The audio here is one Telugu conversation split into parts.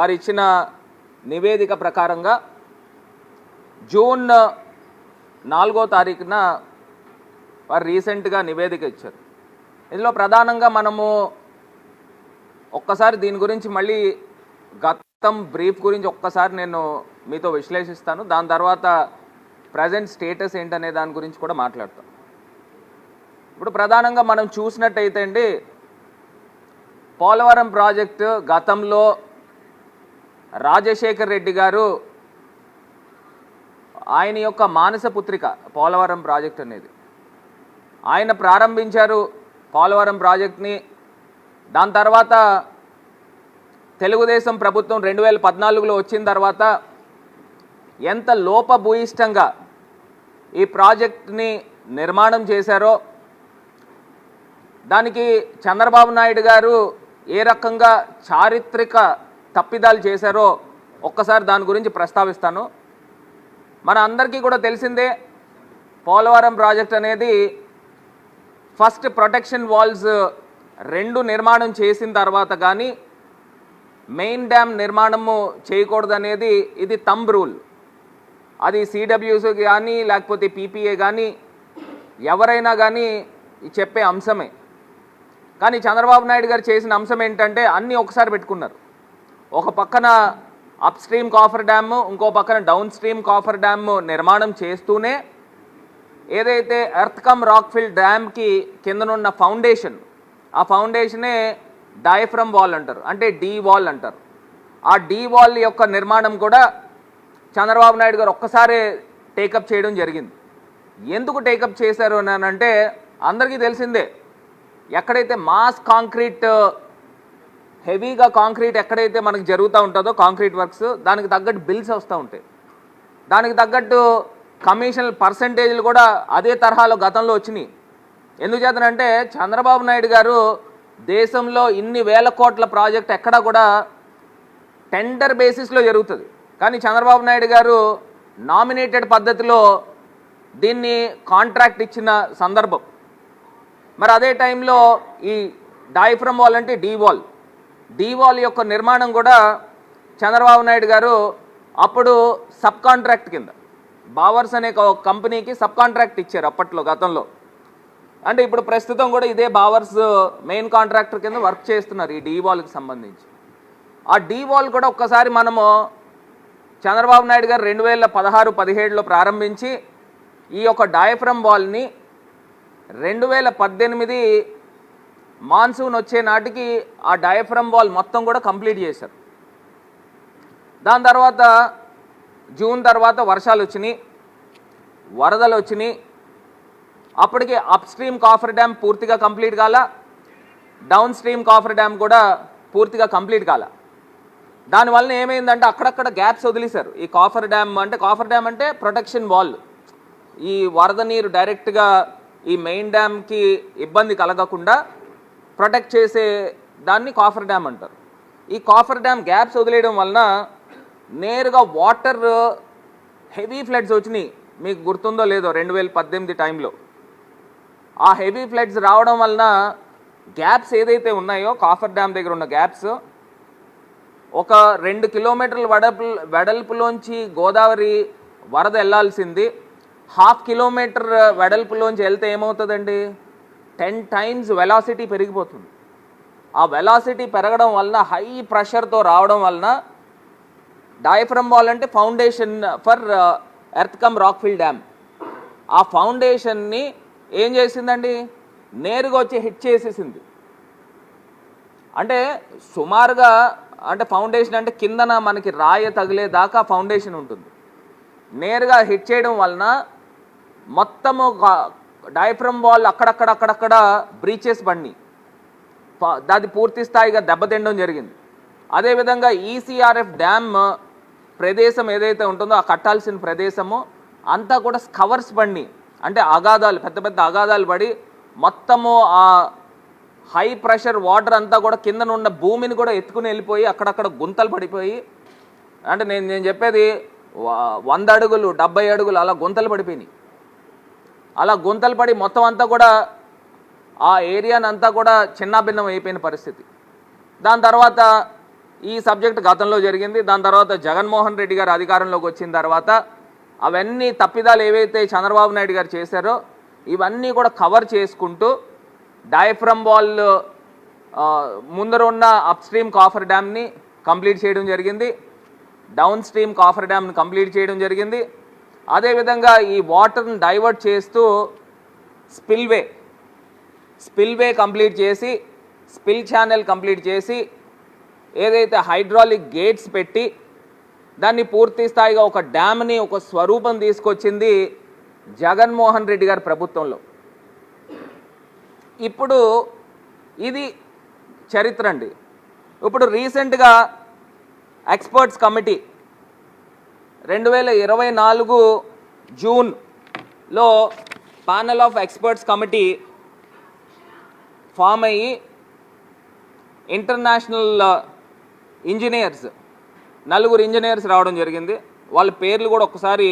వారు ఇచ్చిన నివేదిక ప్రకారంగా జూన్ నాలుగో తారీఖున వారు రీసెంట్గా నివేదిక ఇచ్చారు. ఇందులో ప్రధానంగా మనము ఒక్కసారి దీని గురించి మళ్ళీ గతం బ్రీఫ్ గురించి ఒక్కసారి నేను మీతో విశ్లేషిస్తాను. దాని తర్వాత ప్రజెంట్ స్టేటస్ ఏంటనే దాని గురించి కూడా మాట్లాడతాం. ఇప్పుడు ప్రధానంగా మనం చూసినట్టయితే అండి పోలవరం ప్రాజెక్టు గతంలో రాజశేఖర్ రెడ్డి గారు ఆయన యొక్క మానస పుత్రిక పోలవరం ప్రాజెక్ట్ అనేది. ఆయన ప్రారంభించారు పోలవరం ప్రాజెక్ట్ని. దాని తర్వాత తెలుగుదేశం ప్రభుత్వం రెండు వేల పద్నాలుగులో వచ్చిన తర్వాత ఎంత లోపభూయిష్టంగా ఈ ప్రాజెక్ట్ని నిర్మాణం చేశారో దానికి చంద్రబాబు నాయుడు గారు ఏ రకంగా చారిత్రక తప్పిదాలు చేశారో ఒక్కసారి దాని గురించి ప్రస్తావిస్తాను. మన అందరికీ కూడా తెలిసిందే పోలవరం ప్రాజెక్ట్ అనేది ఫస్ట్ ప్రొటెక్షన్ వాల్స్ రెండు నిర్మాణం చేసిన తర్వాత కానీ మెయిన్ డ్యామ్ నిర్మాణము చేయకూడదనేది ఇది తంబ్ రూల్. అది సిడబ్ల్యూస్ కానీ లేకపోతే పీపీఏ కానీ ఎవరైనా కానీ చెప్పే అంశమే. కానీ చంద్రబాబు నాయుడు గారు చేసిన అంశం ఏంటంటే అన్నీ ఒకసారి పెట్టుకున్నారు. ఒక పక్కన అప్ స్ట్రీమ్ కాఫర్ డ్యామ్ ఇంకో పక్కన డౌన్ స్ట్రీమ్ కాఫర్ డ్యామ్ నిర్మాణం చేస్తూనే ఏదైతే ఎర్త్ కమ్ రాక్ఫిల్ డ్యామ్కి కిందనున్న ఫౌండేషన్ ఆ ఫౌండేషనే డయఫ్రమ్ వాల్ అంటారు అంటే డీ వాల్ అంటారు. ఆ డీ వాల్ యొక్క నిర్మాణం కూడా చంద్రబాబు నాయుడు గారు ఒక్కసారే టేకప్ చేయడం జరిగింది. ఎందుకు టేకప్ చేశారు అని అంటే అందరికీ తెలిసిందే ఎక్కడైతే మాస్ కాంక్రీట్ హెవీగా కాంక్రీట్ ఎక్కడైతే మనకు జరుగుతూ ఉంటుందో కాంక్రీట్ వర్క్స్ దానికి తగ్గట్టు బిల్స్ వస్తూ ఉంటాయి. దానికి తగ్గట్టు కమిషన్ పర్సంటేజ్లు కూడా అదే తరహాలో గతంలో వచ్చినాయి. ఎందుచేతనంటే చంద్రబాబు నాయుడు గారు దేశంలో ఇన్ని వేల కోట్ల ప్రాజెక్ట్ ఎక్కడా కూడా టెండర్ బేసిస్లో జరుగుతుంది. కానీ చంద్రబాబు నాయుడు గారు నామినేటెడ్ పద్ధతిలో దీన్ని కాంట్రాక్ట్ ఇచ్చిన సందర్భం. మరి అదే టైంలో ఈ డైఫ్రమ్ వాల్ అంటే డీ వాల్. డీ వాల్ యొక్క నిర్మాణం కూడా చంద్రబాబు నాయుడు గారు అప్పుడు సబ్ కాంట్రాక్ట్ కింద బావర్స్ అనే ఒక కంపెనీకి సబ్ కాంట్రాక్ట్ ఇచ్చారు అప్పట్లో గతంలో. అంటే ఇప్పుడు ప్రస్తుతం కూడా ఇదే బావర్స్ మెయిన్ కాంట్రాక్టర్ కింద వర్క్ చేస్తున్నారు ఈ డీ వాల్కి సంబంధించి. ఆ డీ వాల్ కూడా ఒక్కసారి మనము చంద్రబాబు నాయుడు గారు రెండు వేల పదహారు పదిహేడులో ప్రారంభించి ఈ యొక్క డయఫ్రమ్ వాల్ని రెండు వేల పద్దెనిమిది మాన్సూన్ వచ్చే నాటికి ఆ డయఫ్రమ్ వాల్ మొత్తం కూడా కంప్లీట్ చేశారు. దాని తర్వాత జూన్ తర్వాత వర్షాలు వచ్చినాయి వరదలు వచ్చినాయి. అప్పటికి అప్ స్ట్రీమ్ కాఫర్ డ్యామ్ పూర్తిగా కంప్లీట్ కాల డౌన్ స్ట్రీమ్ కాఫర్ డ్యామ్ కూడా పూర్తిగా కంప్లీట్ కాల. దానివల్ల ఏమైందంటే అక్కడక్కడ గ్యాప్స్ వదిలేశారు. ఈ కాఫర్ డ్యామ్ అంటే కాఫర్ డ్యామ్ అంటే ప్రొటెక్షన్ వాల్ ఈ వరద నీరు డైరెక్ట్గా ఈ మెయిన్ డ్యామ్కి ఇబ్బంది కలగకుండా ప్రొటెక్ట్ చేసే దాన్ని కాఫర్ డ్యామ్ అంటారు. ఈ కాఫర్ డ్యామ్ గ్యాప్స్ వదిలేయడం వలన నేరుగా వాటర్ హెవీ ఫ్లడ్స్ వచ్చినాయి. మీకు గుర్తుందో లేదో రెండు వేల పద్దెనిమిది టైంలో. ఆ హెవీ ఫ్లడ్స్ రావడం వలన గ్యాప్స్ ఏదైతే ఉన్నాయో కాఫర్ డ్యామ్ దగ్గర ఉన్న గ్యాప్స్ ఒక రెండు కిలోమీటర్ల వెడల్పు వెడల్పులోంచి గోదావరి వరద వెళ్ళాల్సింది. హాఫ్ కిలోమీటర్ వెడల్పులోంచి వెళ్తే ఏమవుతుందండి? టెన్ టైమ్స్ వెలాసిటీ పెరిగిపోతుంది. ఆ వెలాసిటీ పెరగడం వలన హై ప్రెషర్తో రావడం వలన డయఫ్రమ్ వాల్ అంటే foundation for earth cum rockfill dam. ఆ ఫౌండేషన్ని ఏం చేసిందండి? నేరుగా వచ్చి హిట్ చేసేసింది. అంటే సుమారుగా అంటే ఫౌండేషన్ అంటే కిందన మనకి రాయ తగిలేదాకా ఫౌండేషన్ ఉంటుంది. నేరుగా హిట్ చేయడం వలన మొత్తము డైఫ్రమ్ వాల్ అక్కడక్కడ అక్కడక్కడ బ్రీచెస్ బండి దాది పూర్తి స్థాయిగా దెబ్బతిండడం జరిగింది. అదేవిధంగా ఈసీఆర్ఎఫ్ డ్యామ్ ప్రదేశం ఏదైతే ఉంటుందో ఆ కట్టాల్సిన ప్రదేశము అంతా కూడా స్కవర్స్ బండి అంటే అగాధాలు పెద్ద పెద్ద అగాధాలు పడి మొత్తము ఆ హై ప్రెషర్ వాటర్ అంతా కూడా కిందనున్న భూమిని కూడా ఎత్తుకుని వెళ్ళిపోయి అక్కడక్కడ గుంతలు పడిపోయి అంటే నేను నేను చెప్పేది వంద అడుగులు డెబ్బై అడుగులు అలా గుంతలు పడిపోయినాయి. అలా గుంతలు పడి మొత్తం అంతా కూడా ఆ ఏరియానంతా కూడా చిన్నాభిన్నం అయిపోయిన పరిస్థితి. దాని తర్వాత ఈ సబ్జెక్ట్ గతంలో జరిగింది. దాని తర్వాత జగన్మోహన్ రెడ్డి గారు అధికారంలోకి వచ్చిన తర్వాత అవన్నీ తప్పిదాలు ఏవైతే చంద్రబాబు నాయుడు గారు చేశారో ఇవన్నీ కూడా కవర్ చేసుకుంటూ డయఫ్రమ్ వాల్ ముందర ఉన్న అప్ స్ట్రీమ్ కాఫర్ డ్యామ్ని కంప్లీట్ చేయడం జరిగింది. డౌన్ స్ట్రీమ్ కాఫర్ డ్యామ్ని కంప్లీట్ చేయడం జరిగింది. అదేవిధంగా ఈ వాటర్ని డైవర్ట్ చేస్తూ స్పిల్వే స్పిల్వే కంప్లీట్ చేసి స్పిల్ ఛానల్ కంప్లీట్ చేసి ఏదైతే హైడ్రాలిక్ గేట్స్ పెట్టి దాన్ని పూర్తి స్థాయిగా ఒక డ్యామ్ని ఒక స్వరూపం తీసుకొచ్చింది జగన్మోహన్ రెడ్డి గారి ప్రభుత్వంలో. ఇప్పుడు ఇది చరిత్ర అండి. ఇప్పుడు రీసెంట్గా ఎక్స్పర్ట్స్ కమిటీ రెండు వేల ఇరవై నాలుగు జూన్లో panel of experts committee form అయ్యి ఇంటర్నేషనల్ ఇంజనీర్స్ నలుగురు ఇంజనీర్స్ రావడం జరిగింది. వాళ్ళ పేర్లు కూడా ఒకసారి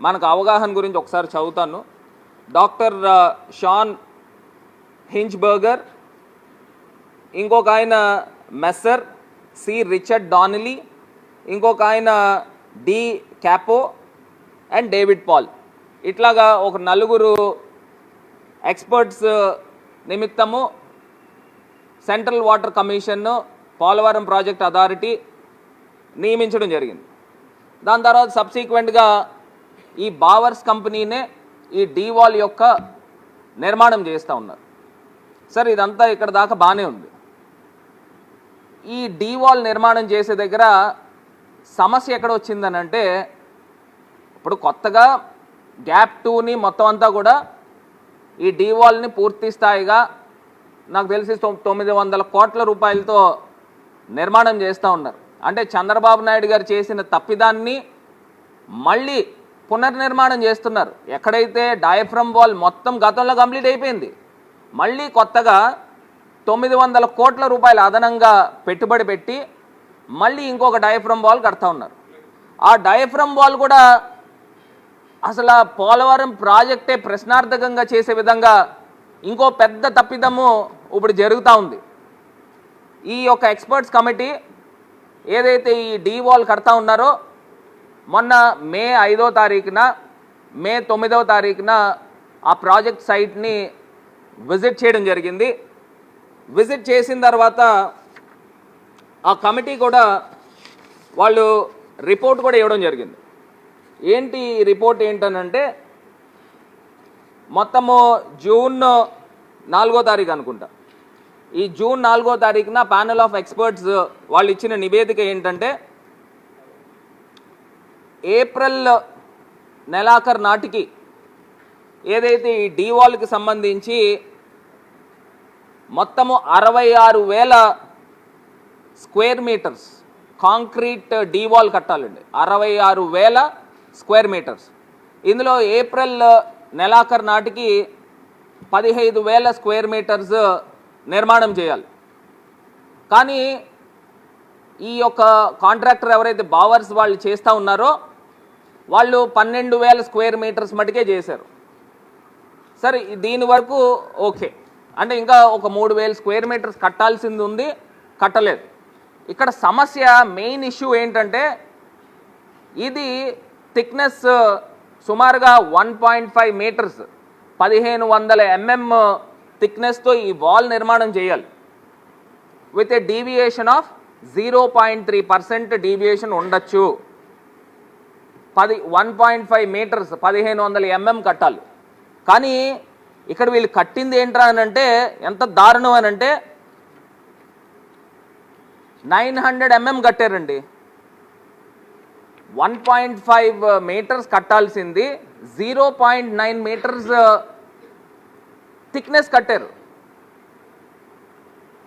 మనకు అవగాహన గురించి ఒకసారి చదువుతాను. డాక్టర్ షాన్ హింజ్బర్గర్ ఇంకొక ఆయన మెస్సర్ సి. రిచర్డ్ డానిలీ ఇంకొక ఆయన Di Capo and David Paul. ఇట్లాగా ఒక నలుగురు ఎక్స్పర్ట్స్ నిమిత్తము సెంట్రల్ వాటర్ కమిషన్ను పోలవరం ప్రాజెక్ట్ అథారిటీ నియమించడం జరిగింది. దాని తర్వాత సబ్సీక్వెంట్గా ఈ బావర్స్ కంపెనీనే ఈ డీవాల్ యొక్క నిర్మాణం చేస్తూ ఉన్నారు. సార్ ఇదంతా ఇక్కడ దాకా బాగానే ఉంది. ఈ డీవాల్ నిర్మాణం చేసే దగ్గర సమస్య ఎక్కడ వచ్చిందని అంటే ఇప్పుడు కొత్తగా గ్యాప్ టూని మొత్తం అంతా కూడా ఈ డీవాల్ని పూర్తి స్థాయిగా నాకు తెలిసి తొమ్మిది వందల కోట్ల రూపాయలతో నిర్మాణం చేస్తూ ఉన్నారు. అంటే చంద్రబాబు నాయుడు గారు చేసిన తప్పిదాన్ని మళ్ళీ పునర్నిర్మాణం చేస్తున్నారు. ఎక్కడైతే డయఫ్రమ్ వాల్ మొత్తం గతంలో కంప్లీట్ అయిపోయింది మళ్ళీ కొత్తగా తొమ్మిది వందల కోట్ల రూపాయలు అదనంగా పెట్టుబడి పెట్టి మళ్ళీ ఇంకొక డయఫ్రమ్ వాల్ కడతా ఉన్నారు. ఆ డయఫ్రమ్ వాల్ కూడా అసలు ఆ పోలవరం ప్రాజెక్టే ప్రశ్నార్థకంగా చేసే విధంగా ఇంకో పెద్ద తప్పిదము ఇప్పుడు జరుగుతూ ఉంది. ఈ యొక్క ఎక్స్పర్ట్స్ కమిటీ ఏదైతే ఈ డీ వాల్ కడతా ఉన్నారో మొన్న మే ఐదో తారీఖున మే తొమ్మిదవ తారీఖున ఆ ప్రాజెక్ట్ సైట్ని విజిట్ చేయడం జరిగింది. విజిట్ చేసిన తర్వాత ఆ కమిటీ కూడా వాళ్ళు రిపోర్ట్ కూడా ఇవ్వడం జరిగింది. ఏంటి రిపోర్ట్ ఏంటనంటే మొత్తము జూన్ నాలుగో తారీఖు అనుకుంటా. ఈ జూన్ నాలుగో తారీఖున ప్యానల్ ఆఫ్ ఎక్స్పర్ట్స్ వాళ్ళు ఇచ్చిన నివేదిక ఏంటంటే ఏప్రిల్ నెలాఖరు నాటికి ఏదైతే ఈ డీవాల్కి సంబంధించి మొత్తము అరవై ఆరు వేల స్క్వేర్ మీటర్స్. కాంక్రీట్ డీవాల్ కట్టాలండి. అరవై ఆరు వేల స్క్వేర్ మీటర్స్. ఇందులో ఏప్రిల్ నెలాఖరు నాటికి పదిహైదు వేల స్క్వేర్ మీటర్స్ నిర్మాణం చేయాలి. కానీ ఈ యొక్క కాంట్రాక్టర్ ఎవరైతే బావర్స్ వాళ్ళు చేస్తూ ఉన్నారో వాళ్ళు పన్నెండు వేల స్క్వేర్ మీటర్స్ మటుకే చేశారు. సరే దీని వరకు ఓకే. అంటే ఇంకా ఒక మూడు వేల స్క్వేర్ మీటర్స్ కట్టాల్సింది ఉంది కట్టలేదు. ఇక్కడ సమస్య మెయిన్ ఇష్యూ ఏంటంటే ఇది థిక్నెస్ సుమారుగా వన్ పాయింట్ ఫైవ్ మీటర్స్ పదిహేను వందల mm ఎంఎం థిక్నెస్తో ఈ వాల్ నిర్మాణం చేయాలి. With a deviation of zero point three percent deviation ఉండొచ్చు. పది వన్ పాయింట్ ఫైవ్ మీటర్స్ పదిహేను వందల ఎంఎం కట్టాలి. కానీ ఇక్కడ వీళ్ళు కట్టింది ఏంట్రా అని అంటే ఎంత దారుణం అని అంటే నైన్ హండ్రెడ్ ఎంఎం కట్టారండి. One point five metres కట్టాల్సింది. Zero point nine metres thickness కట్టారు.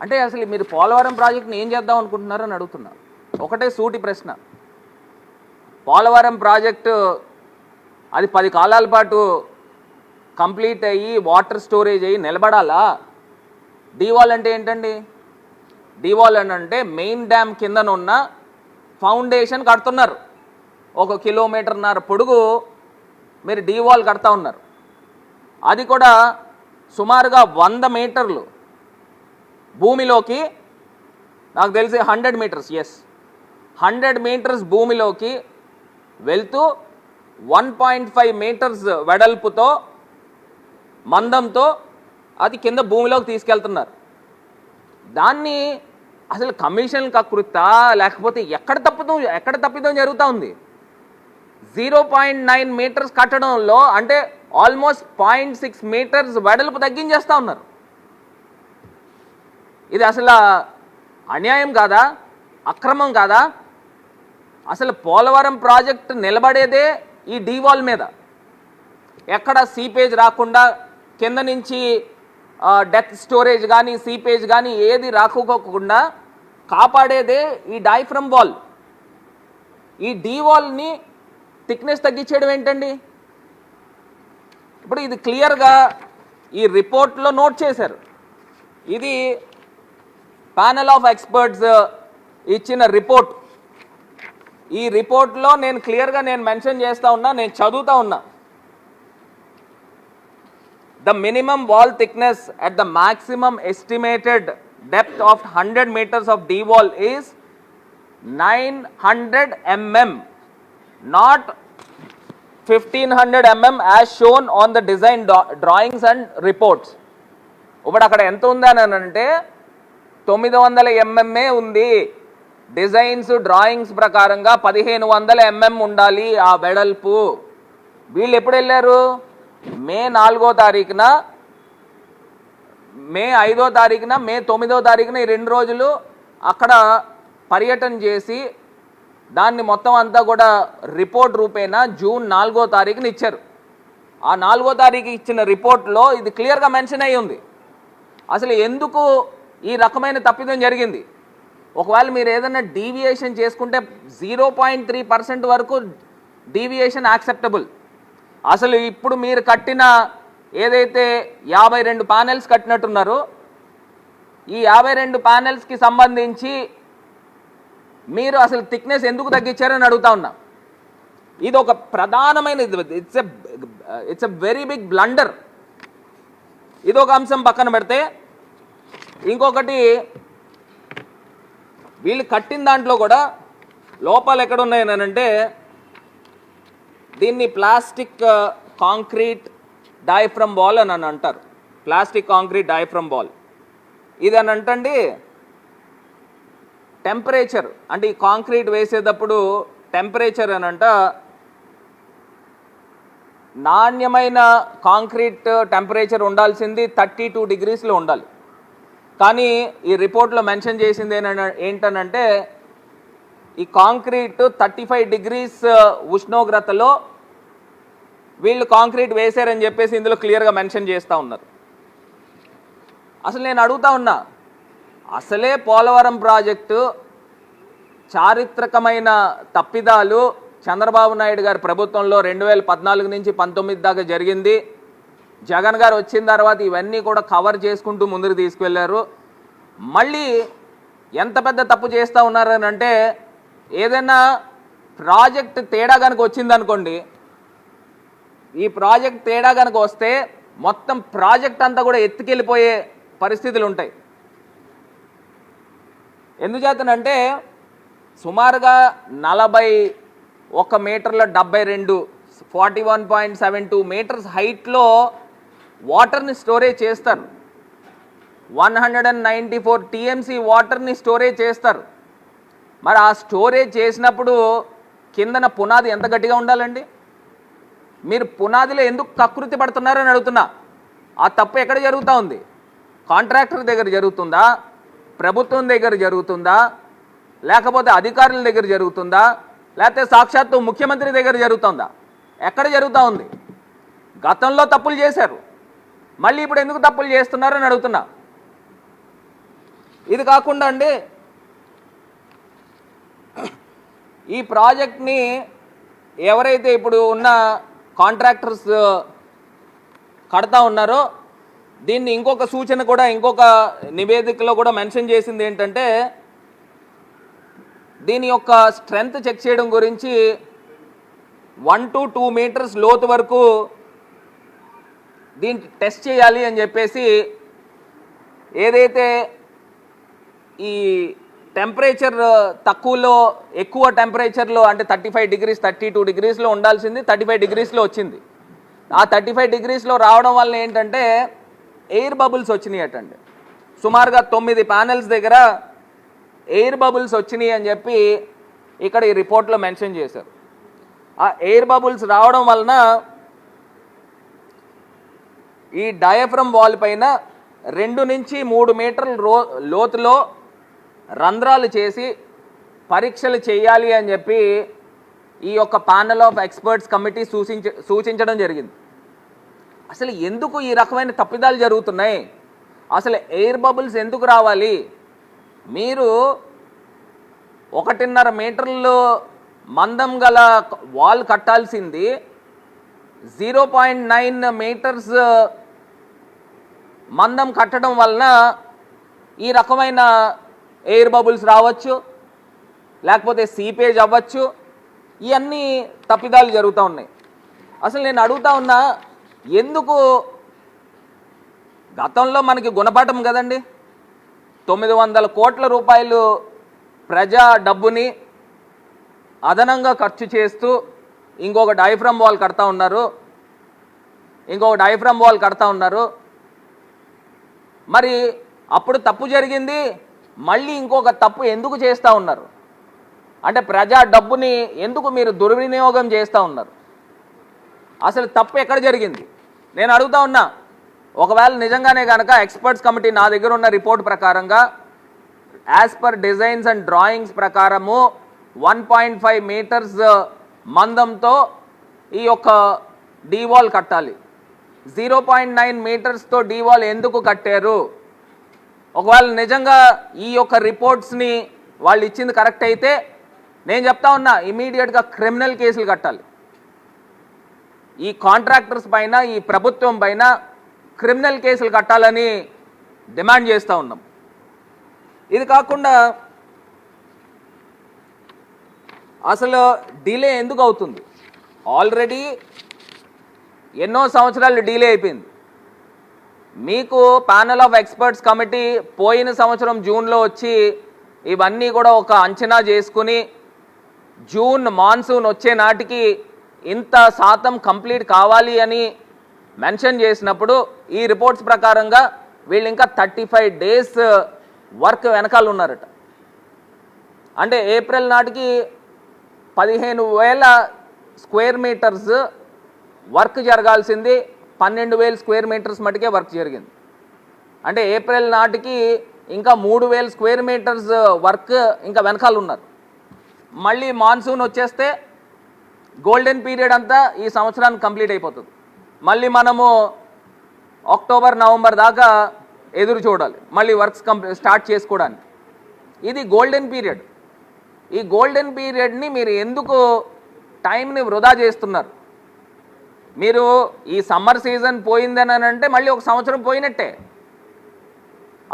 అంటే అసలు మీరు పోలవరం ప్రాజెక్ట్ని ఏం చేద్దాం అనుకుంటున్నారని అడుగుతున్నా. ఒకటే సూటి ప్రశ్న. పోలవరం ప్రాజెక్టు అది పది కాలాల పాటు కంప్లీట్ అయ్యి వాటర్ స్టోరేజ్ అయ్యి నిలబడాలా? డీవాల్ అంటే ఏంటండి? డీవాల్ అని అంటే మెయిన్ డ్యామ్ కిందనున్న ఫౌండేషన్ కడుతున్నారు. ఒక కిలోమీటర్న్నర పొడుగు మీరు డీవాల్ కడతా ఉన్నారు. అది కూడా సుమారుగా వంద మీటర్లు భూమిలోకి నాకు తెలిసి hundred metres yes hundred metres భూమిలోకి వెళ్తూ వన్ పాయింట్ ఫైవ్ మీటర్స్ వెడల్పుతో మందంతో అది కింద భూమిలోకి తీసుకెళ్తున్నారు. దాన్ని అసలు కమిషన్ కకృత లేకపోతే ఎక్కడ తప్పుదం ఎక్కడ తప్పిదం జరుగుతూ ఉంది? జీరో పాయింట్ నైన్ మీటర్స్ కట్టడంలో అంటే ఆల్మోస్ట్ పాయింట్ సిక్స్ మీటర్స్ వెడల్పు తగ్గించేస్తూ ఉన్నారు. ఇది అసలు అన్యాయం కాదా? అక్రమం కాదా? అసలు పోలవరం ప్రాజెక్ట్ నిలబడేదే ఈ డీవాల్ మీద. ఎక్కడ సీపేజ్ రాకుండా కింద నుంచి డెత్ స్టోరేజ్ కానీ సీపేజ్ కానీ ఏది రాకపోకుండా కాపాడేదే ఈ డైఫ్రమ్ వాల్. ఈ డీ వాల్ని థిక్నెస్ తగ్గించేయడం ఏంటండి? ఇప్పుడు ఇది క్లియర్గా ఈ రిపోర్ట్లో నోట్ చేశారు. ఇది ప్యానల్ ఆఫ్ ఎక్స్పర్ట్స్ ఇచ్చిన రిపోర్ట్. ఈ రిపోర్ట్లో నేను క్లియర్గా నేను మెన్షన్ చేస్తూ ఉన్నా నేను చదువుతూ ఉన్నా. The minimum wall thickness at the maximum estimated depth of 100 meters of D wall is 900 mm, not 1500 mm as shown on the design do- drawings and reports. ఇప్పుడు అక్కడ ఎంత ఉంది అని అంటే తొమ్మిది వందల ఎంఎంఏ ఉంది డిజైన్స్ డ్రాయింగ్స్ ప్రకారంగా పదిహేను వందల ఎంఎం ఉండాలి ఆ వెడల్పు వీళ్ళు ఎప్పుడు వెళ్ళారు మే నాలుగో తారీఖున మే ఐదో తారీఖున మే తొమ్మిదో తారీఖున ఈ రెండు రోజులు అక్కడ పర్యటన చేసి దాన్ని మొత్తం అంతా కూడా రిపోర్ట్ రూపేణా జూన్ నాలుగో తారీఖున ఇచ్చారు. ఆ నాలుగో తారీఖు ఇచ్చిన రిపోర్ట్లో ఇది క్లియర్గా మెన్షన్ అయ్యి ఉంది. అసలు ఎందుకు ఈ రకమైన తప్పిదం జరిగింది? ఒకవేళ మీరు ఏదైనా డీవియేషన్ చేసుకుంటే జీరో పాయింట్ త్రీ పర్సెంట్ వరకు డీవియేషన్ యాక్సెప్టబుల్. అసలు ఇప్పుడు మీరు కట్టిన ఏదైతే యాభై రెండు ప్యానెల్స్ కట్టినట్టున్నారో ఈ యాభై రెండు ప్యానెల్స్కి సంబంధించి మీరు అసలు థిక్నెస్ ఎందుకు తగ్గించారని అడుగుతా ఉన్నా. ఇది ఒక ప్రధానమైన it's a it's a very big blunder ఇది ఒక అంశం పక్కన పెడితే ఇంకొకటి వీళ్ళు కట్టిన దాంట్లో కూడా లోపాలు ఎక్కడ ఉన్నాయనంటే దీన్ని ప్లాస్టిక్ కాంక్రీట్ డైఫ్రమ్ బాల్ అని అని అంటారు. Plastic concrete diaphragm wall. ఇది అని అంటండి టెంపరేచర్. అంటే ఈ కాంక్రీట్ వేసేటప్పుడు టెంపరేచర్ అని అంట నాణ్యమైన కాంక్రీట్ టెంపరేచర్ ఉండాల్సింది థర్టీ టూ డిగ్రీస్లో ఉండాలి. కానీ ఈ రిపోర్ట్లో మెన్షన్ చేసింది ఏంటనంటే ఈ కాంక్రీట్ థర్టీ ఫైవ్ డిగ్రీస్ ఉష్ణోగ్రతలో వీళ్ళు కాంక్రీట్ వేశారని చెప్పేసి ఇందులో క్లియర్గా మెన్షన్ చేస్తూ ఉన్నారు. అసలు నేను అడుగుతా ఉన్నా అసలే పోలవరం ప్రాజెక్టు చారిత్రకమైన తప్పిదాలు చంద్రబాబు నాయుడు గారి ప్రభుత్వంలో రెండు వేల పద్నాలుగు నుంచి పంతొమ్మిది దాకా జరిగింది. జగన్ గారు వచ్చిన తర్వాత ఇవన్నీ కూడా కవర్ చేసుకుంటూ ముందుకు తీసుకువెళ్ళారు మళ్ళీ ఎంత పెద్ద తప్పు చేస్తూ ఉన్నారని అంటే ఏదైనా ప్రాజెక్ట్ తేడా కనుక వచ్చిందనుకోండి ఈ ప్రాజెక్ట్ తేడా కనుక వస్తే మొత్తం ప్రాజెక్ట్ అంతా కూడా ఎత్తుకెళ్ళిపోయే పరిస్థితులు ఉంటాయి ఎందుచేతనంటే సుమారుగా నలభై ఒక మీటర్ల డెబ్బై రెండు forty one point seven two metres హైట్లో వాటర్ని స్టోరేజ్ చేస్తారు. One hundred and ninety four TMC వాటర్ని స్టోరేజ్ చేస్తారు. మరి ఆ స్టోరేజ్ చేసినప్పుడు కిందన పునాది ఎంత గట్టిగా ఉండాలండి? మీరు పునాదిలో ఎందుకు కకృతి పడుతున్నారని అడుగుతున్నా. ఆ తప్పు ఎక్కడ జరుగుతూ ఉంది? కాంట్రాక్టర్ దగ్గర జరుగుతుందా? ప్రభుత్వం దగ్గర జరుగుతుందా? లేకపోతే అధికారుల దగ్గర జరుగుతుందా? లేకపోతే సాక్షాత్తు ముఖ్యమంత్రి దగ్గర జరుగుతుందా? ఎక్కడ జరుగుతూ ఉంది? గతంలో తప్పులు చేశారు. మళ్ళీ ఇప్పుడు ఎందుకు తప్పులు చేస్తున్నారని అడుగుతున్నా. ఇది కాకుండా అండి ఈ ప్రాజెక్ట్ని ఎవరైతే ఇప్పుడు ఉన్న కాంట్రాక్టర్స్ కడతా ఉన్నారో దీన్ని ఇంకొక సూచన కూడా ఇంకొక నివేదికలో కూడా మెన్షన్ చేసింది ఏంటంటే దీని యొక్క స్ట్రెంగ్త్ చెక్ చేయడం గురించి వన్ టు టూ మీటర్స్ లోతు వరకు దీన్ని టెస్ట్ చేయాలి అని చెప్పేసి ఏదైతే ఈ టెంపరేచర్ తక్కువలో ఎక్కువ టెంపరేచర్లో అంటే thirty five degrees thirty two డిగ్రీస్లో ఉండాల్సింది థర్టీ ఫైవ్ డిగ్రీస్లో వచ్చింది. ఆ థర్టీ ఫైవ్ డిగ్రీస్లో రావడం వల్ల ఏంటంటే ఎయిర్ బబుల్స్ వచ్చినాయి అటండి సుమారుగా తొమ్మిది ప్యానెల్స్ దగ్గర ఎయిర్ బబుల్స్ వచ్చినాయి అని చెప్పి ఇక్కడ ఈ రిపోర్ట్లో మెన్షన్ చేశారు. ఆ ఎయిర్ బబుల్స్ రావడం వలన ఈ డయాఫ్రమ్ వాల్ పైన రెండు నుంచి మూడు మీటర్ల రో లోతులో రంధ్రాలు చేసి పరీక్షలు చేయాలి అని చెప్పి ఈ యొక్క ప్యానల్ ఆఫ్ ఎక్స్పర్ట్స్ కమిటీ సూచించ సూచించడం జరిగింది. అసలు ఎందుకు ఈ రకమైన తప్పిదాలు జరుగుతున్నాయి? అసలు ఎయిర్ బబుల్స్ ఎందుకు రావాలి? మీరు ఒకటిన్నర మీటర్లు మందం గల వాల్ కట్టాల్సింది జీరో పాయింట్ నైన్ మీటర్స్ మందం కట్టడం వలన ఈ రకమైన ఎయిర్ బబుల్స్ రావచ్చు లేకపోతే సీపేజ్ అవ్వచ్చు ఇవన్నీ తప్పిదాలు జరుగుతూ ఉన్నాయి. అసలు నేను అడుగుతా ఉన్నా ఎందుకు గతంలో మనకి గుణపాఠం కదండి? తొమ్మిది వందల కోట్ల రూపాయలు ప్రజా డబ్బుని అదనంగా ఖర్చు చేస్తూ ఇంకొక డైఫ్రమ్ వాల్ కడతా ఉన్నారు. ఇంకొక డైఫ్రమ్ వాల్ కడతా ఉన్నారు. మరి అప్పుడు తప్పు జరిగింది? మళ్ళీ ఇంకొక తప్పు ఎందుకు చేస్తూ ఉన్నారు? అంటే ప్రజా డబ్బుని ఎందుకు మీరు దుర్వినియోగం చేస్తూ ఉన్నారు? అసలు తప్పు ఎక్కడ జరిగింది? నేను అడుగుతా ఉన్నా ఒకవేళ నిజంగానే కనుక ఎక్స్పర్ట్స్ కమిటీ నా దగ్గర ఉన్న రిపోర్ట్ ప్రకారంగా as per designs and drawings ప్రకారము వన్ పాయింట్ ఫైవ్ మీటర్స్ మందంతో ఈ యొక్క డీవాల్ కట్టాలి. జీరో పాయింట్ నైన్ మీటర్స్తో డీవాల్ ఎందుకు కట్టారు? ఒకవేళ నిజంగా ఈ యొక్క రిపోర్ట్స్ని వాళ్ళు ఇచ్చింది కరెక్ట్ అయితే నేను చెప్తా ఉన్నా ఇమీడియట్గా క్రిమినల్ కేసులు కట్టాలి. ఈ కాంట్రాక్టర్స్ పైన ఈ ప్రభుత్వం పైన క్రిమినల్ కేసులు కట్టాలని డిమాండ్ చేస్తూ ఉన్నాం. ఇది కాకుండా అసలు డిలే ఎందుకు అవుతుంది? ఆల్రెడీ ఎన్నో సంవత్సరాలు డిలే అయిపోయింది. మీకు ప్యానల్ ఆఫ్ ఎక్స్పర్ట్స్ కమిటీ పోయిన సంవత్సరం జూన్లో వచ్చి ఇవన్నీ కూడా ఒక అంచనా చేసుకుని జూన్ మాన్సూన్ వచ్చే నాటికి ఇంత శాతం కంప్లీట్ కావాలి అని మెన్షన్ చేసినప్పుడు ఈ రిపోర్ట్స్ ప్రకారంగా వీళ్ళు ఇంకా థర్టీ ఫైవ్ డేస్ వర్క్ వెనకాల ఉన్నారట. అంటే ఏప్రిల్ నాటికి పదిహేను వేల స్క్వేర్ మీటర్స్ వర్క్ జరగాల్సింది. పన్నెండు వేల స్క్వేర్ మీటర్స్ మటుకే వర్క్ జరిగింది. అంటే ఏప్రిల్ నాటికి ఇంకా మూడు వేల స్క్వేర్ మీటర్స్ వర్క్ ఇంకా వెనకాల ఉన్నారు మళ్ళీ మాన్సూన్ వచ్చేస్తే గోల్డెన్ పీరియడ్ అంతా ఈ సంవత్సరానికి కంప్లీట్ అయిపోతుంది. మళ్ళీ మనము అక్టోబర్ నవంబర్ దాకా ఎదురు చూడాలి. మళ్ళీ వర్క్స్ కంప్లీ స్టార్ట్ చేసుకోవడానికి. ఇది గోల్డెన్ పీరియడ్ ఈ గోల్డెన్ పీరియడ్ని మీరు ఎందుకు టైంని వృధా చేస్తున్నారు? మీరు ఈ సమ్మర్ సీజన్ పోయిందని అంటే మళ్ళీ ఒక సంవత్సరం పోయినట్టే.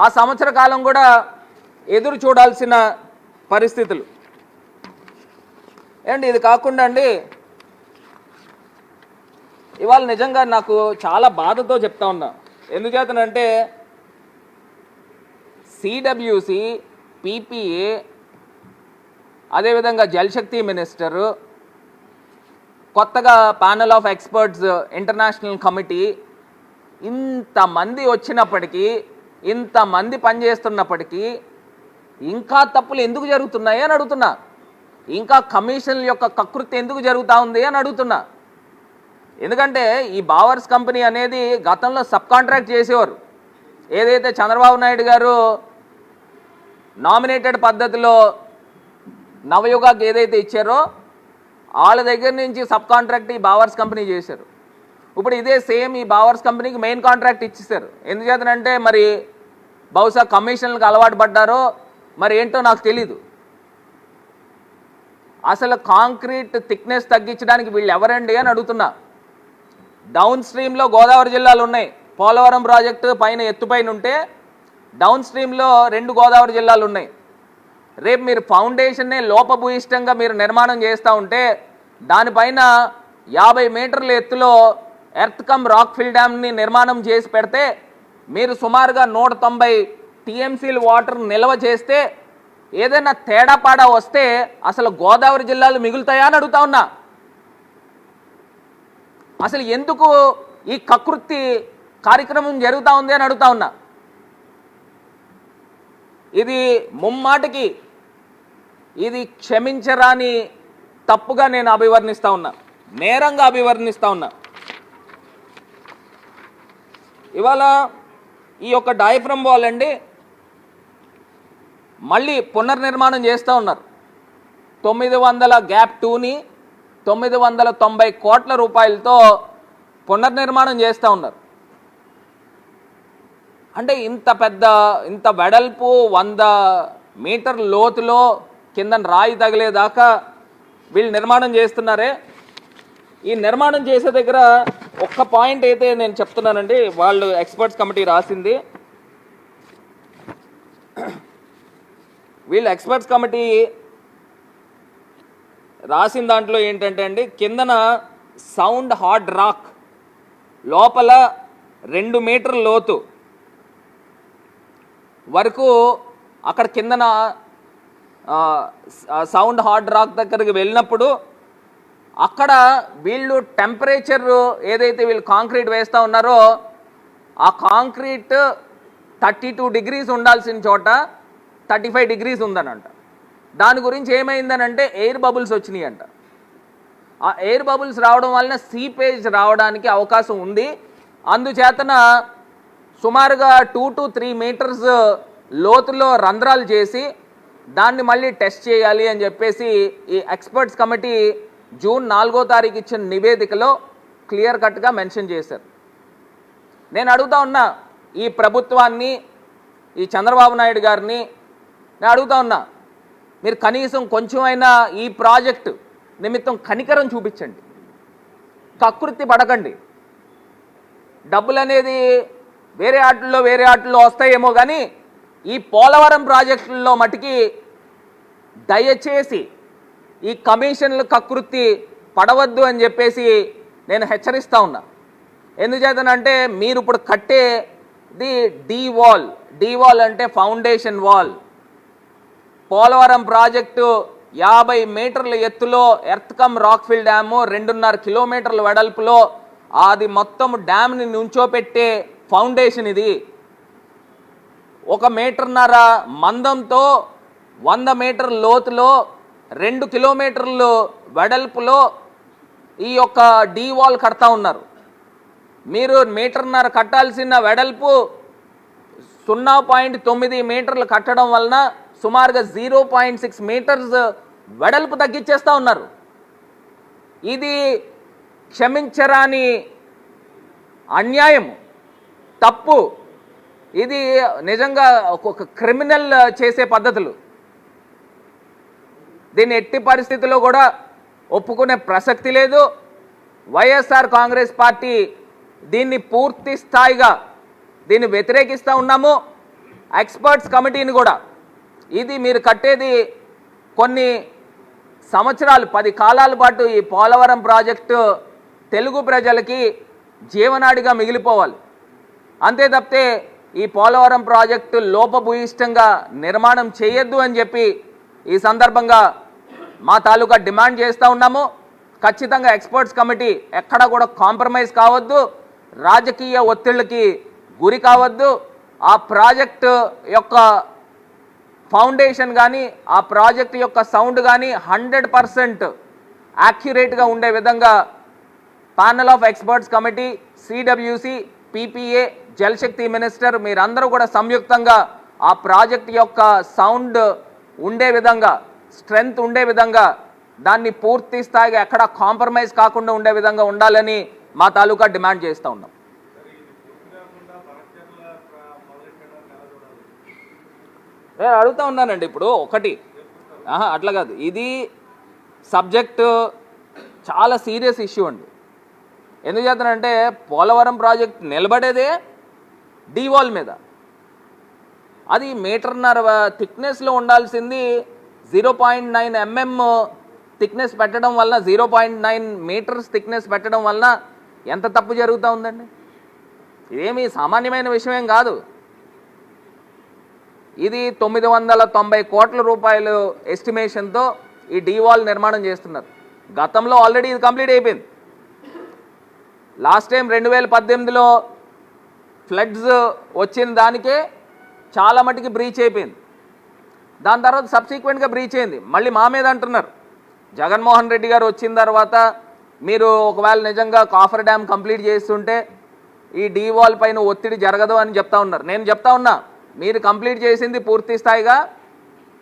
ఆ సంవత్సర కాలం కూడా ఎదురు చూడాల్సిన పరిస్థితులు. ఏంటి ఇది కాకుండా అండి ఇవాళ నిజంగా నాకు చాలా బాధతో చెప్తా ఉన్నా. ఎందుచేతనంటే సిడబ్ల్యూసి పీపీఏ అదేవిధంగా జలశక్తి మినిస్టరు కొత్తగా panel of experts international committee ఇంతమంది వచ్చినప్పటికీ ఇంతమంది పనిచేస్తున్నప్పటికీ ఇంకా తప్పులు ఎందుకు జరుగుతున్నాయి అని అడుగుతున్నా. ఇంకా కమిషన్ల యొక్క కకృతి ఎందుకు జరుగుతూ ఉంది అని అడుగుతున్నా. ఎందుకంటే ఈ బావర్స్ కంపెనీ అనేది గతంలో సబ్ కాంట్రాక్ట్ చేసేవారు. ఏదైతే చంద్రబాబు నాయుడు గారు నామినేటెడ్ పద్ధతిలో నవయుగాకి ఏదైతే ఇచ్చారో వాళ్ళ దగ్గర నుంచి సబ్ కాంట్రాక్ట్ ఈ బావర్స్ కంపెనీ చేశారు. ఇప్పుడు ఇదే సేమ్ ఈ బావర్స్ కంపెనీకి మెయిన్ కాంట్రాక్ట్ ఇచ్చేసారు ఎందుచేతనంటే మరి బహుశా కమిషన్లకు అలవాటు పడ్డారో మరి ఏంటో నాకు తెలీదు. అసలు కాంక్రీట్ థిక్నెస్ తగ్గించడానికి వీళ్ళు ఎవరండి అని అడుగుతున్నా. డౌన్ స్ట్రీమ్లో గోదావరి జిల్లాలు ఉన్నాయి. పోలవరం ప్రాజెక్టు పైన ఎత్తుపైన ఉంటే డౌన్ స్ట్రీమ్లో రెండు గోదావరి జిల్లాలు ఉన్నాయి. రేపు మీరు ఫౌండేషన్నే లోపభూయిష్టంగా మీరు నిర్మాణం చేస్తూ ఉంటే దానిపైన యాభై మీటర్ల ఎత్తులో ఎర్త్ కమ్ రాక్ ఫిల్ డ్యామ్ని నిర్మాణం చేసి పెడితే మీరు సుమారుగా నూట తొంభై టీఎంసీలు వాటర్ నిల్వ చేస్తే ఏదైనా తేడాపాడా వస్తే అసలు గోదావరి జిల్లాలు మిగులుతాయా అని అడుగుతా ఉన్నా. అసలు ఎందుకు ఈ కకృతి కార్యక్రమం జరుగుతూ ఉంది అని అడుగుతా ఉన్నా. ఇది ముమ్మాటికి ఇది క్షమించరాని తప్పుగా నేను అభివర్ణిస్తూ ఉన్నా. నేరంగా అభివర్ణిస్తూ ఉన్నా. ఇవాళ ఈ యొక్క డయాఫ్రమ్ వాల్ అండి మళ్ళీ పునర్నిర్మాణం చేస్తూ ఉన్నారు. తొమ్మిది వందల గ్యాప్ టూని తొమ్మిది వందల తొంభై కోట్ల రూపాయలతో పునర్నిర్మాణం చేస్తూ ఉన్నారు. అంటే ఇంత పెద్ద ఇంత వెడల్పు వంద మీటర్ లోతులో కింద రాయి తగిలేదాకా వీళ్ళు నిర్మాణం చేస్తున్నారే. ఈ నిర్మాణం చేసే దగ్గర ఒక్క పాయింట్ అయితే నేను చెప్తున్నానండి. వాళ్ళు ఎక్స్పర్ట్స్ కమిటీ రాసింది. వీళ్ళు ఎక్స్పర్ట్స్ కమిటీ రాసిన దాంట్లో ఏంటంటే అండి కిందన సౌండ్ హార్డ్ రాక్ లోపల రెండు మీటర్ లోతు వరకు అక్కడ కిందన సౌండ్ హార్డ్ రాక్ దగ్గరికి వెళ్ళినప్పుడు అక్కడ వీళ్ళు టెంపరేచర్ ఏదైతే వీళ్ళు కాంక్రీట్ వేస్తూ ఉన్నారో ఆ కాంక్రీట్ థర్టీ టూ డిగ్రీస్ ఉండాల్సిన చోట థర్టీ ఫైవ్ డిగ్రీస్ ఉందనంట. దాని గురించి ఏమైందనంటే ఎయిర్ బబుల్స్ వచ్చినాయి అంట ఆ ఎయిర్ బబుల్స్ రావడం వలన సీపేజ్ రావడానికి అవకాశం ఉంది. అందుచేతన సుమారుగా టూ టు త్రీ మీటర్స్ లోతులో రంధ్రాలు చేసి దాన్ని మళ్ళీ టెస్ట్ చేయాలి అని చెప్పేసి ఈ ఎక్స్పర్ట్స్ కమిటీ జూన్ నాలుగో తారీఖు ఇచ్చిన నివేదికలో క్లియర్ కట్గా మెన్షన్ చేశారు. నేను అడుగుతా ఉన్నా ఈ ప్రభుత్వాన్ని ఈ చంద్రబాబు నాయుడు గారిని నేను అడుగుతా ఉన్నా మీరు కనీసం కొంచెమైనా ఈ ప్రాజెక్టు నిమిత్తం కనికరం చూపించండి. కకృతి పడకండి. డబ్బులు అనేది వేరే ఆటల్లో వేరే ఆటల్లో వస్తాయేమో కానీ ఈ పోలవరం ప్రాజెక్టుల్లో మటుకి దయచేసి ఈ కమిషన్లు కకృతి పడవద్దు అని చెప్పేసి నేను హెచ్చరిస్తూ ఉన్నా. ఎందుచేతనంటే మీరు ఇప్పుడు కట్టేది డీ వాల్. డీ వాల్ అంటే ఫౌండేషన్ వాల్. పోలవరం ప్రాజెక్టు యాభై మీటర్ల ఎత్తులో ఎర్త్కమ్ రాక్ఫిల్ డ్యాము రెండున్నర కిలోమీటర్ల వెడల్పులో అది మొత్తం డ్యామ్ని నుంచోపెట్టే ఫౌండేషన్ ఇది. ఒక మీటర్న్నర మందంతో వంద మీటర్ లోతులో రెండు కిలోమీటర్లు వెడల్పులో ఈ యొక్క డీ వాల్ కడతా ఉన్నారు. మీరు మీటర్న్నర కట్టాల్సిన వెడల్పు సున్నా పాయింట్ తొమ్మిది మీటర్లు కట్టడం వలన సుమారుగా జీరో పాయింట్ సిక్స్ మీటర్స్ వెడల్పు తగ్గించేస్తూ ఉన్నారు. ఇది క్షమించరాని అన్యాయం తప్పు. ఇది నిజంగా ఒక క్రిమినల్ చేసే పద్ధతులు. దీన్ని ఎట్టి పరిస్థితుల్లో కూడా ఒప్పుకునే ప్రసక్తి లేదు. వైఎస్ఆర్ కాంగ్రెస్ పార్టీ దీన్ని పూర్తి స్థాయిగా దీన్ని వ్యతిరేకిస్తూ ఉన్నాము. ఎక్స్పర్ట్స్ కమిటీని కూడా. ఇది మీరు కట్టేది కొన్ని సంవత్సరాలు పది కాలాల పాటు ఈ పోలవరం ప్రాజెక్టు తెలుగు ప్రజలకి జీవనాడిగా మిగిలిపోవాలి. అంతే తప్పితే ఈ పోలవరం ప్రాజెక్టు లోపభూయిష్టంగా నిర్మాణం చేయొద్దు అని చెప్పి ఈ సందర్భంగా మా తాలూకా డిమాండ్ చేస్తూ ఉన్నాము. ఖచ్చితంగా ఎక్స్పర్ట్స్ కమిటీ ఎక్కడ కూడా కాంప్రమైజ్ కావద్దు. రాజకీయ ఒత్తిళ్ళకి గురి కావద్దు. ఆ ప్రాజెక్టు యొక్క ఫౌండేషన్ కానీ ఆ ప్రాజెక్ట్ యొక్క సౌండ్ కానీ హండ్రెడ్ పర్సెంట్ యాక్యురేట్గా ఉండే విధంగా panel of experts committee CWC PPA Jal Shakti minister మీరందరూ కూడా సంయుక్తంగా ఆ ప్రాజెక్ట్ యొక్క సౌండ్ ఉండే విధంగా స్ట్రెంగ్త్ ఉండే విధంగా దాన్ని పూర్తి స్థాయిగా ఎక్కడ కాంప్రమైజ్ కాకుండా ఉండే విధంగా ఉండాలని మా తాలూకా డిమాండ్ చేస్తూ ఉన్నాం. నేను అడుగుతా ఉన్నానండి ఇప్పుడు ఒకటి. ఆహా, అట్లా కాదు. ఇది సబ్జెక్టు చాలా సీరియస్ ఇష్యూ అండి. ఎందుకు చేస్తానంటే పోలవరం ప్రాజెక్ట్ నిలబడేదే డీవాల్ మీద. అది మీటర్న్నర థిక్నెస్లో ఉండాల్సింది zero point nine MM thickness పెట్టడం వలన zero point nine metres thickness పెట్టడం వలన ఎంత తప్పు జరుగుతూ ఉందండి? ఇదేమి సామాన్యమైన విషయం ఏం కాదు. ఇది తొమ్మిది వందల తొంభై కోట్ల రూపాయలు ఎస్టిమేషన్తో ఈ డీవాల్ నిర్మాణం చేస్తున్నారు. గతంలో ఆల్రెడీ ఇది కంప్లీట్ అయిపోయింది. లాస్ట్ టైం రెండు వేల పద్దెనిమిదిలో ఫ్లడ్స్ వచ్చిన దానికే చాలా మటుకి బ్రీచ్ అయిపోయింది. దాని తర్వాత సబ్సిక్వెంట్గా బ్రీచ్ అయింది. మళ్ళీ మా మీద అంటున్నారు. జగన్మోహన్ రెడ్డి గారు వచ్చిన తర్వాత మీరు ఒకవేళ నిజంగా కాఫర్ డ్యామ్ కంప్లీట్ చేస్తుంటే ఈ డీవాల్ పైన ఒత్తిడి జరగదు అని చెప్తా ఉన్నారు. నేను చెప్తా ఉన్నా మీరు కంప్లీట్ చేసింది పూర్తి స్థాయిగా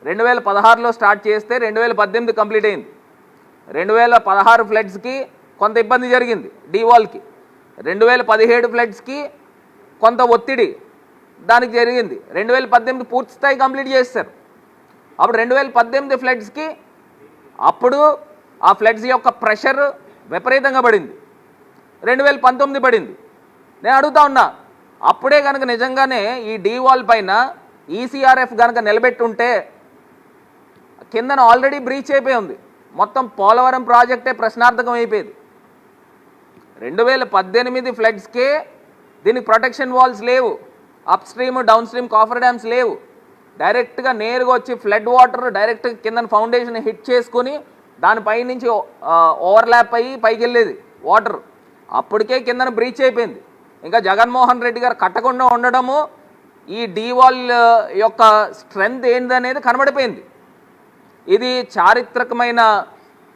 రెండు వేల పదహారులో స్టార్ట్ చేస్తే రెండు వేల పద్దెనిమిది కంప్లీట్ అయింది. రెండు వేల పదహారు ఫ్లడ్స్కి కొంత ఇబ్బంది జరిగింది డీవాల్కి రెండు వేల పదిహేడు ఫ్లడ్స్కి కొంత ఒత్తిడి దానికి జరిగింది. రెండు వేల పద్దెనిమిది పూర్తి స్థాయి కంప్లీట్ చేస్తారు అప్పుడు రెండు వేల పద్దెనిమిది ఫ్లడ్స్కి అప్పుడు ఆ ఫ్లడ్స్ యొక్క ప్రెషర్ విపరీతంగా పడింది. రెండు వేల పంతొమ్మిది పడింది. నేను అడుగుతా ఉన్నా అప్పుడే కనుక నిజంగానే ఈ డీవాల్ పైన ఈసీఆర్ఎఫ్ కనుక నిలబెట్టుంటే కిందన ఆల్రెడీ బ్రీచ్ అయిపోయి ఉంది. మొత్తం పోలవరం ప్రాజెక్టే ప్రశ్నార్థకం అయిపోయేది. రెండు వేల పద్దెనిమిది ఫ్లడ్స్కే దీనికి ప్రొటెక్షన్ వాల్స్ లేవు. Upstream downstream copper dams లేవు డైరెక్ట్గా నేరుగా వచ్చి ఫ్లడ్ వాటర్ డైరెక్ట్ కింద ఫౌండేషన్ హిట్ చేసుకుని దానిపై నుంచి ఓవర్లాప్ అయ్యి పైకి వెళ్ళేది వాటర్ అప్పటికే కిందన బ్రీచ్ అయిపోయింది. ఇంకా జగన్మోహన్ రెడ్డి గారు కట్టకుండా ఉండడము ఈ డీవాల్ యొక్క స్ట్రెంగ్త్ అనేది కనబడిపోయింది. ఇది చారిత్రకమైన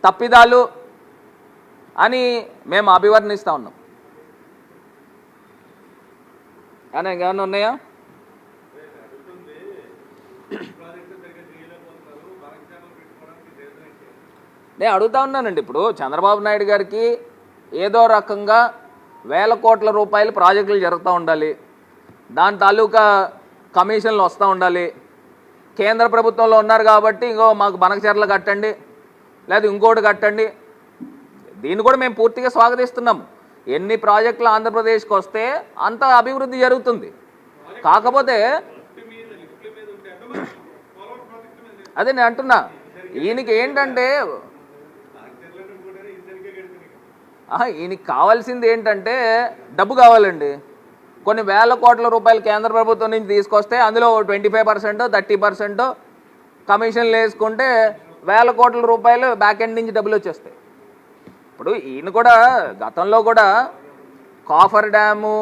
తప్పిదాలు అని మేము అభివర్ణిస్తూ ఉన్నాం. అని ఇంకేమన్నా ఉన్నాయా? నేను అడుగుతా ఉన్నానండి ఇప్పుడు. చంద్రబాబు నాయుడు గారికి ఏదో రకంగా వేల కోట్ల రూపాయలు ప్రాజెక్టులు జరుగుతూ ఉండాలి. దాని తాలూకా కమిషన్లు వస్తూ ఉండాలి. కేంద్ర ప్రభుత్వంలో ఉన్నారు కాబట్టి ఇంకో మాకు బనకచర్లు కట్టండి లేదా ఇంకోటి కట్టండి. దీన్ని కూడా మేము పూర్తిగా స్వాగతిస్తున్నాం. ఎన్ని ప్రాజెక్టులు ఆంధ్రప్రదేశ్కి వస్తే అంత అభివృద్ధి జరుగుతుంది. కాకపోతే అదే నేను అంటున్నా ఈయనకి ఏంటంటే ఈయనకి కావాల్సింది ఏంటంటే డబ్బు కావాలండి. కొన్ని వేల కోట్ల రూపాయలు కేంద్ర ప్రభుత్వం నుంచి తీసుకొస్తే అందులో twenty five percent thirty percent కమిషన్లు వేసుకుంటే వేల కోట్ల రూపాయలు బ్యాక్ ఎండ్ నుంచి డబ్బులు వచ్చేస్తాయి. ఇప్పుడు ఈయన కూడా గతంలో కూడా cofferdam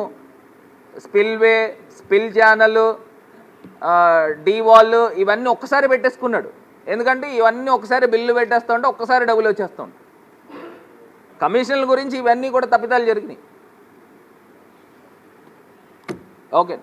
spillway spill channel D wall ఇవన్నీ ఒక్కసారి పెట్టేసుకున్నాడు. ఎందుకంటే ఇవన్నీ ఒకసారి బిల్లు పెట్టేస్తా ఉంటే ఒక్కసారి డబ్బులు వచ్చేస్తుంది కమిషన్ల గురించి ఇవన్నీ కూడా తప్పిదాలు జరిగినాయి. ఓకే.